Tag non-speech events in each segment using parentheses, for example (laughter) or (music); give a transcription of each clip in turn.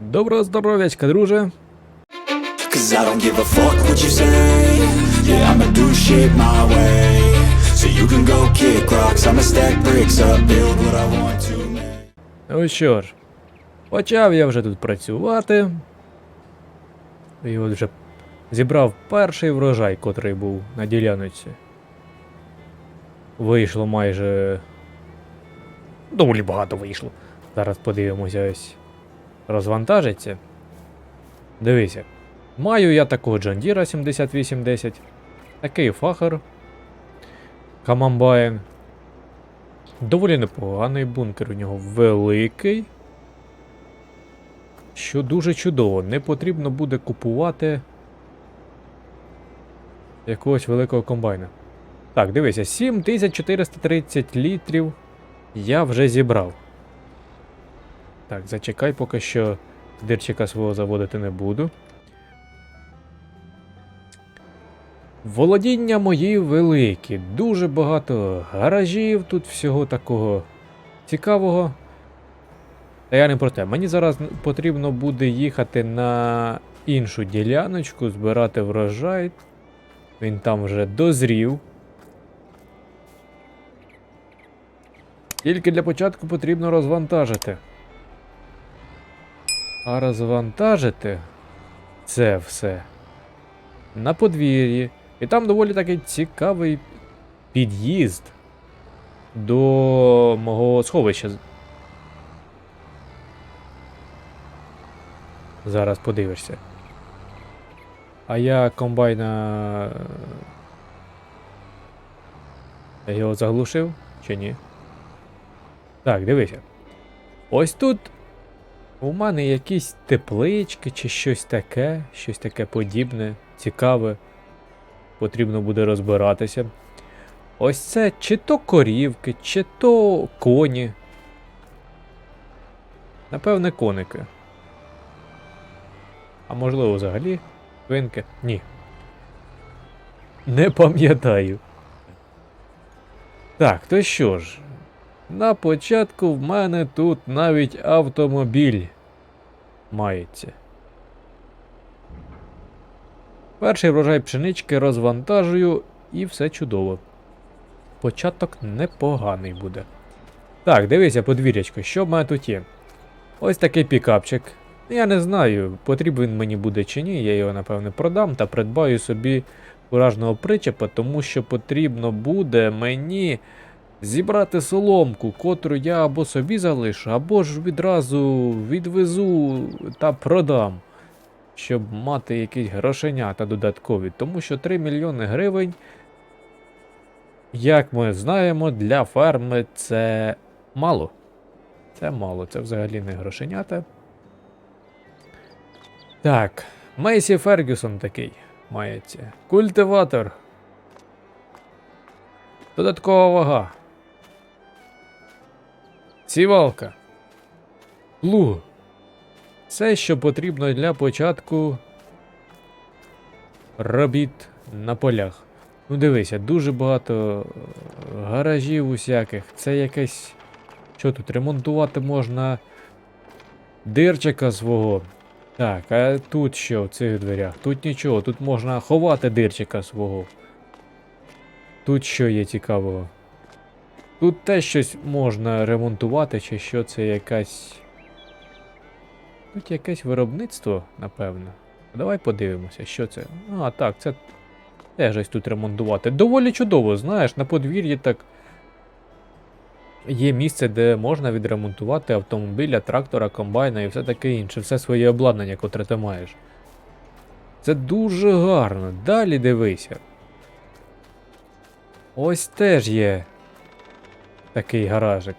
Доброго здоров'ячка, друже. Ну що ж, почав я вже тут працювати. І от вже зібрав перший врожай, котрий був на діляночці. Вийшло майже. Доволі багато вийшло. Зараз подивимося ось. Розвантажиться. Дивися. Маю я такого Джандіра 7810. Такий фахер. Камамбайн. Доволі непоганий бункер у нього великий. Що дуже чудово, не потрібно буде купувати якогось великого комбайна. Так, дивися, 7430 літрів я вже зібрав. Так, зачекай, поки що дирчика свого заводити не буду. Володіння мої великі, дуже багато гаражів, тут всього такого цікавого. Та я не про те. Мені зараз потрібно буде їхати на іншу діляночку, збирати врожай. Він там вже дозрів. Тільки для початку потрібно розвантажити. А розвантажити це все на подвір'ї. І там доволі такий цікавий під'їзд до мого сховища. Зараз подивишся. А я комбайна. Я його заглушив чи ні? Так, дивися. Ось тут у мене якісь теплички чи щось таке, щось таке подібне, цікаве. Потрібно буде розбиратися. Ось це чи то корівки, чи то коні. Напевне, коники. А можливо, взагалі свинки? Ні. Не пам'ятаю. Так, то що ж? На початку в мене тут навіть автомобіль мається. Перший врожай пшенички розвантажую і все чудово. Початок непоганий буде. Так, дивися, подвір'ячко, що в мене тут є? Ось такий пікапчик. Я не знаю, потрібен мені буде чи ні, я його напевне продам та придбаю собі куражного причепа, тому що потрібно буде мені зібрати соломку, котру я або собі залишу, або ж відразу відвезу та продам, щоб мати якісь грошенята додаткові. Тому що 3 мільйони гривень, як ми знаємо, для ферми це мало. Це мало, це взагалі не грошенята. Так, Мейсі Фергюсон такий мається. Культиватор. Додаткова вага. Сівалка. Плуг. Все, що потрібно для початку робіт на полях. Ну, дивися, дуже багато е, гаражів усяких. Це якесь. Що тут? Ремонтувати можна дирчика свого. Так, а тут що в цих дверях? Тут нічого, тут можна ховати дирчика свого. Тут що є цікавого? Тут теж щось можна ремонтувати, чи що це якась. Тут якесь виробництво, напевно. Давай подивимося, що це. А, так, це теж тут ремонтувати. Доволі чудово, знаєш, на подвір'ї так. Є місце, де можна відремонтувати автомобіля, трактора, комбайна і все таке інше, все своє обладнання, котре ти маєш. Це дуже гарно. Далі дивися. Ось теж є такий гаражик.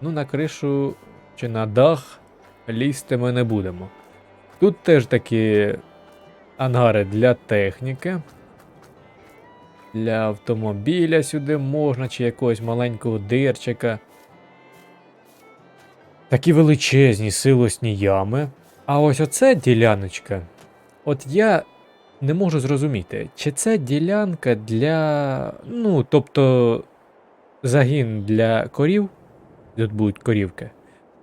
Ну, на кришу чи на дах лізти ми не будемо. Тут теж такі ангари для техніки. Для автомобіля сюди можна, чи якогось маленького дирчика. Такі величезні силосні ями. А ось оце діляночка. От я не можу зрозуміти, чи це ділянка для. Ну, тобто, загін для корів. Тут будуть корівки.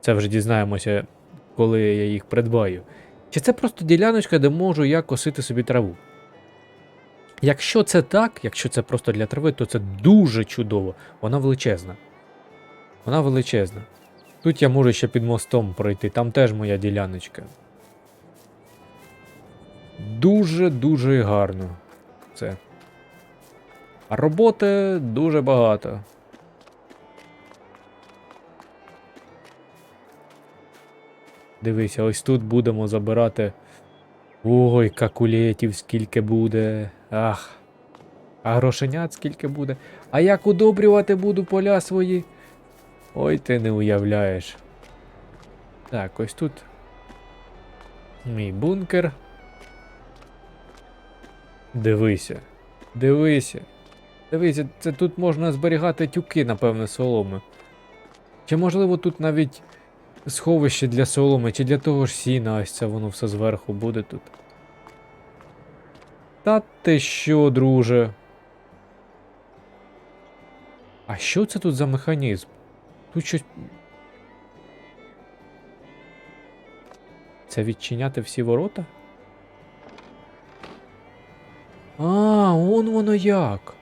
Це вже дізнаємося, коли я їх придбаю. Чи це просто діляночка, де можу я косити собі траву? Якщо це так, якщо це просто для трави, то це дуже чудово. Вона величезна. Вона величезна. Тут я можу ще під мостом пройти, там теж моя діляночка. Дуже-дуже гарно. Це. А роботи дуже багато. Дивися, ось тут будемо забирати. Ой, какулетів скільки буде. Ах. А грошенят скільки буде. А як удобрювати буду поля свої? Ой, ти не уявляєш. Так, ось тут. Мій бункер. Дивися. Дивися. Дивися, це тут можна зберігати тюки, напевно, соломи. Чи можливо тут навіть сховище для соломи, чи для того ж сіна, ось це воно все зверху буде тут. Та ти що, друже? А що це тут за механізм? Тут щось. Це відчиняти всі ворота? А, он воно як.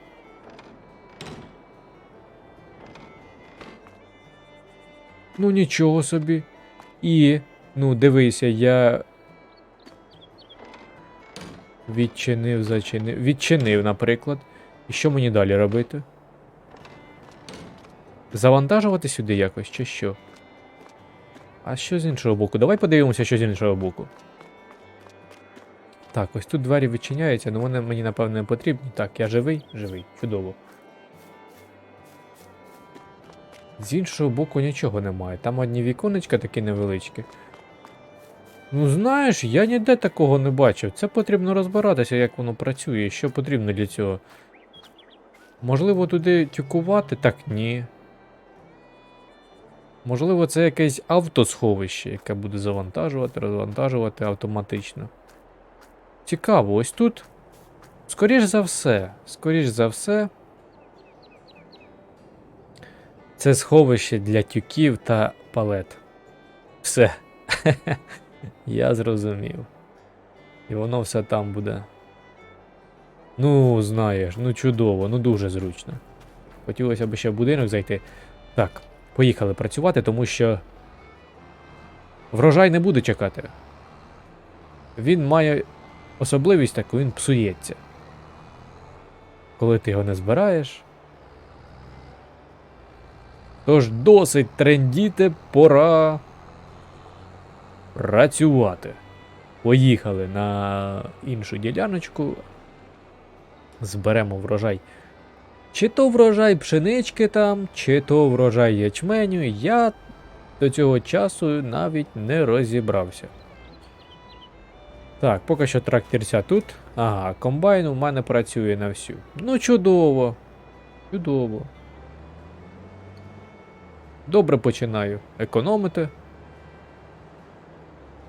Ну нічого собі. І, ну, дивися, я. Відчинив, зачинив. Відчинив, наприклад. І що мені далі робити? Завантажувати сюди якось, чи що? А що з іншого боку? Давай подивимося, що з іншого боку. Так, ось тут двері відчиняються, але вони мені, напевно, не потрібні. Так, я живий? Живий. Чудово. З іншого боку нічого немає. Там одні віконечка такі невеличкі. Ну, знаєш, я ніде такого не бачив. Це потрібно розбиратися, як воно працює, що потрібно для цього. Можливо, туди тюкувати? Так ні. Можливо, це якесь автосховище, яке буде завантажувати, розвантажувати автоматично. Цікаво, ось тут. Скоріш за все, скоріш за все. Це сховище для тюків та палет. Все. (laughs) Я зрозумів. І воно все там буде. Ну, знаєш, ну чудово, ну дуже зручно. Хотілося б ще в будинок зайти. Так, поїхали працювати, тому що врожай не буде чекати. Він має особливість таку, він псується. Коли ти його не збираєш. Тож досить трендіти, пора працювати. Поїхали на іншу діляночку. Зберемо врожай. Чи то врожай пшенички там, чи то врожай ячменю, я до цього часу навіть не розібрався. Так, поки що тракторця тут. Ага, комбайн у мене працює на всю. Ну, чудово. Чудово. Добре починаю економити.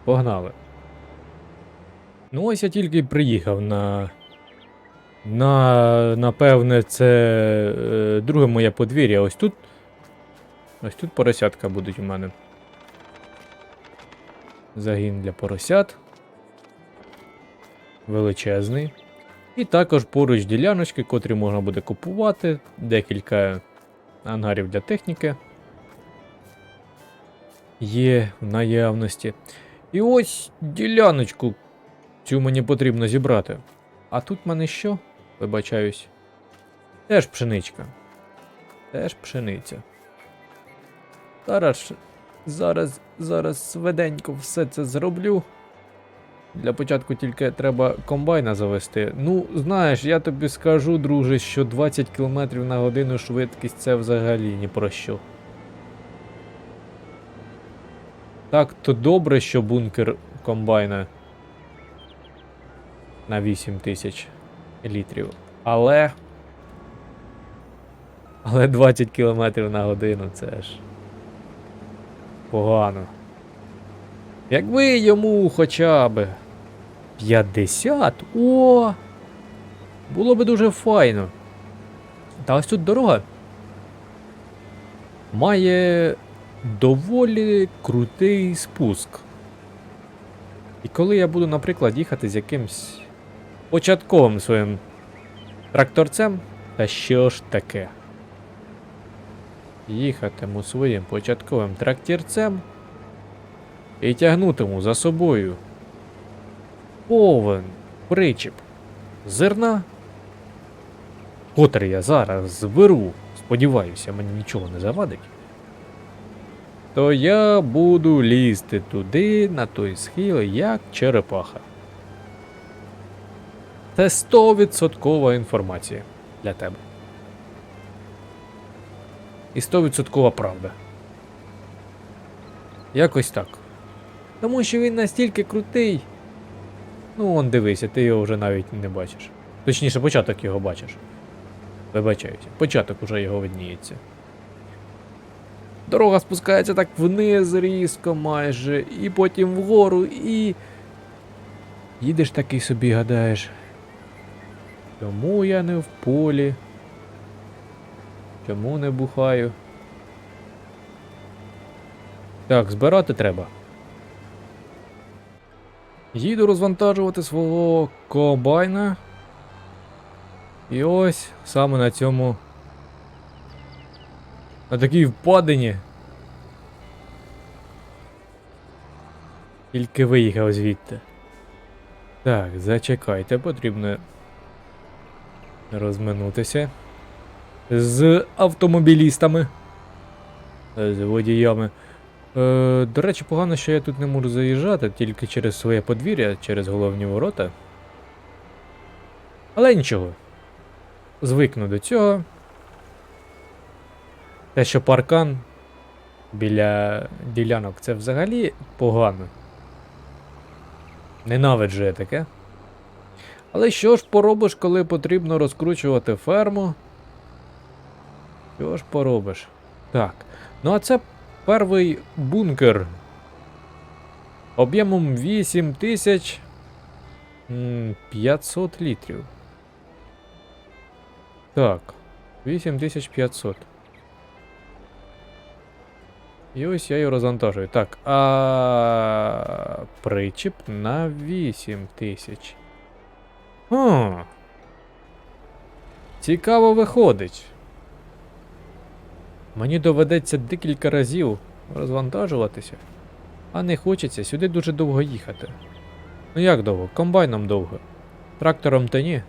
Погнали. Ну, ось я тільки приїхав на. На, напевне, це е, друге моє подвір'я. Ось тут. Ось тут поросятка будуть у мене. Загін для поросят. Величезний. І також поруч діляночки, котрі можна буде купувати. Декілька ангарів для техніки. Є в наявності. І ось діляночку. Цю мені потрібно зібрати. А тут в мене що? Вибачаюсь. Теж пшеничка. Теж пшениця. Зараз, зараз, зараз швиденько все це зроблю. Для початку тільки треба комбайна завести. Ну, знаєш, я тобі скажу, друже, що 20 км на годину швидкість це взагалі ні про що. Так, то добре, що бункер комбайна на 8 тисяч літрів. Але. Але 20 км на годину це ж. Погано. Якби йому хоча б 50. О! Було би дуже файно. Та ось тут дорога. Має доволі крутий спуск. І коли я буду, наприклад, їхати з якимсь початковим своїм тракторцем, та що ж таке? Їхатиму своїм початковим трактірцем і тягнутиму за собою повен причіп зерна, котрий я зараз зберу, сподіваюся, мені нічого не завадить, то я буду лізти туди, на той схил, як черепаха. Це 100% інформація для тебе. І 100% правда. Якось так. Тому що він настільки крутий. Ну, он дивися, ти його вже навіть не бачиш. Точніше, початок його бачиш. Вибачаюся, початок уже його видніється. Дорога спускається так вниз різко майже, і потім вгору, і. Їдеш такий собі, гадаєш. Чому я не в полі? Чому не бухаю? Так, збирати треба. Їду розвантажувати свого комбайна. І ось саме на цьому. На такій впадині. Тільки виїхав звідти. Так, зачекайте, потрібно розминутися з автомобілістами, з водіями. Е, до речі, погано, що я тут не можу заїжджати тільки через своє подвір'я, через головні ворота. Але нічого. Звикну до цього. Те, що паркан біля ділянок це взагалі погано. Ненавиджу я таке. Але що ж поробиш, коли потрібно розкручувати ферму? Що ж поробиш? Так. Ну а це перший бункер. Об'ємом 8500 літрів. Так. 8500. І ось я його розвантажую. Так, а причіп на 8000. О. Цікаво виходить. Мені доведеться декілька разів розвантажуватися, а не хочеться сюди дуже довго їхати. Ну як довго? Комбайном довго. Трактором то ні.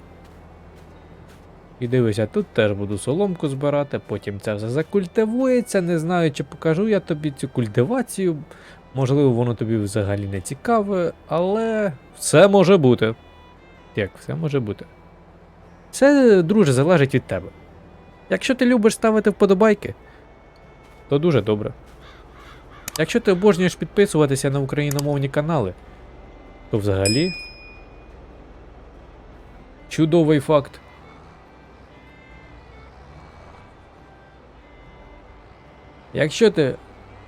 І дивися, тут теж буду соломку збирати, потім це все закультивується. Не знаю, чи покажу я тобі цю культивацію. Можливо, воно тобі взагалі не цікаве, але все може бути. Як все може бути. Все, друже, залежить від тебе. Якщо ти любиш ставити вподобайки, то дуже добре. Якщо ти обожнюєш підписуватися на україномовні канали, то взагалі чудовий факт. Якщо ти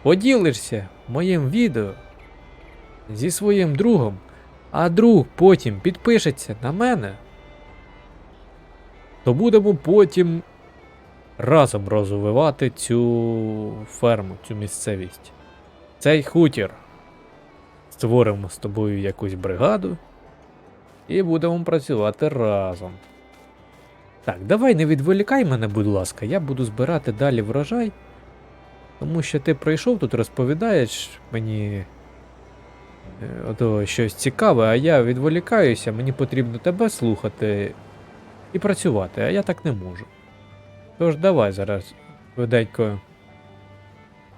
поділишся моїм відео зі своїм другом, а друг потім підпишеться на мене, то будемо потім разом розвивати цю ферму, цю місцевість. Цей хутір. Створимо з тобою якусь бригаду і будемо працювати разом. Так, давай не відволікай мене, будь ласка, я буду збирати далі врожай. Тому що ти прийшов тут, розповідаєш мені е, ото щось цікаве, а я відволікаюся, мені потрібно тебе слухати і працювати, а я так не можу. Тож давай зараз швиденько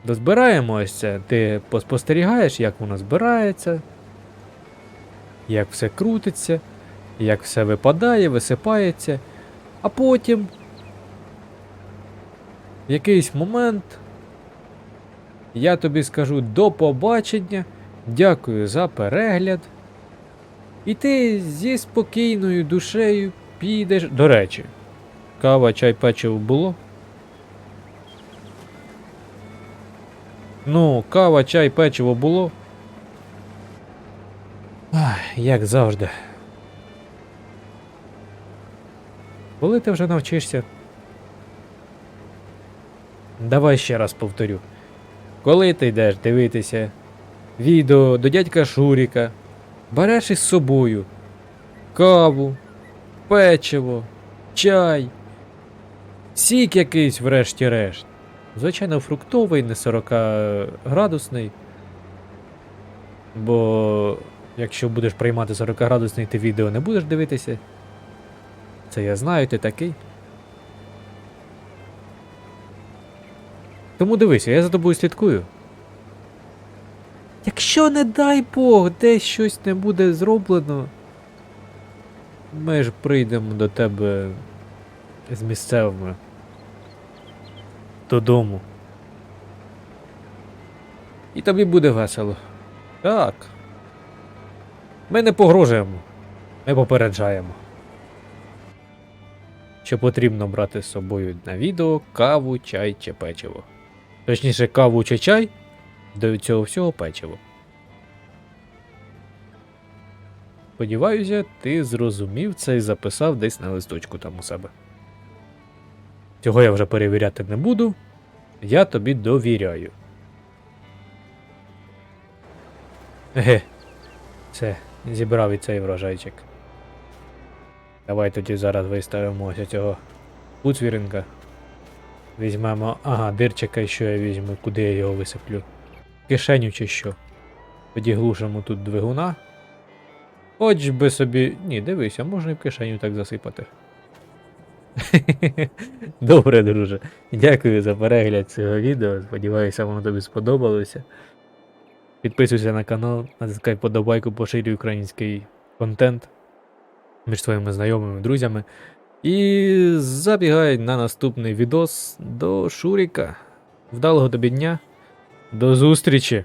дозбираємо ось це. Ти поспостерігаєш, як воно збирається, як все крутиться, як все випадає, висипається, а потім в якийсь момент я тобі скажу до побачення, дякую за перегляд. І ти зі спокійною душею підеш. До речі, кава, чай, печиво було? Ну, кава, чай, печиво було. Ах, як завжди. Коли ти вже навчишся? Давай ще раз повторю. Коли ти йдеш дивитися відео до дядька Шуріка береш із собою каву, печиво, чай, сік якийсь, врешті-решт. Звичайно, фруктовий, не 40 градусний. Бо якщо будеш приймати 40 градусний, ти відео не будеш дивитися. Це я знаю, ти такий. Тому дивися, я за тобою слідкую. Якщо, не дай Бог, десь щось не буде зроблено, ми ж прийдемо до тебе з місцевими додому. І тобі буде весело. Так. Ми не погрожуємо. Ми попереджаємо. Що потрібно брати з собою на відео каву, чай чи печиво. Точніше, каву чи чай, до цього всього печиво. Сподіваюся, ти зрозумів це і записав десь на листочку там у себе. Цього я вже перевіряти не буду. Я тобі довіряю. Еге, це, зібрав і цей врожайчик. Давай тоді зараз виставимо ось цього уцвіринка. Візьмемо. Ага, дирчика, що я візьму, куди я його висиплю. Кишеню чи що. Тоді глушимо тут двигуна. Хоч би собі. Ні, дивися, можна і в кишеню так засипати. (laughs) Добре, друже. Дякую за перегляд цього відео. Сподіваюся, воно тобі сподобалося. Підписуйся на канал, натискай подобайку, поширюй український контент між своїми знайомими, друзями. І забігай на наступний відос до Шуріка. Вдалого тобі дня. До зустрічі!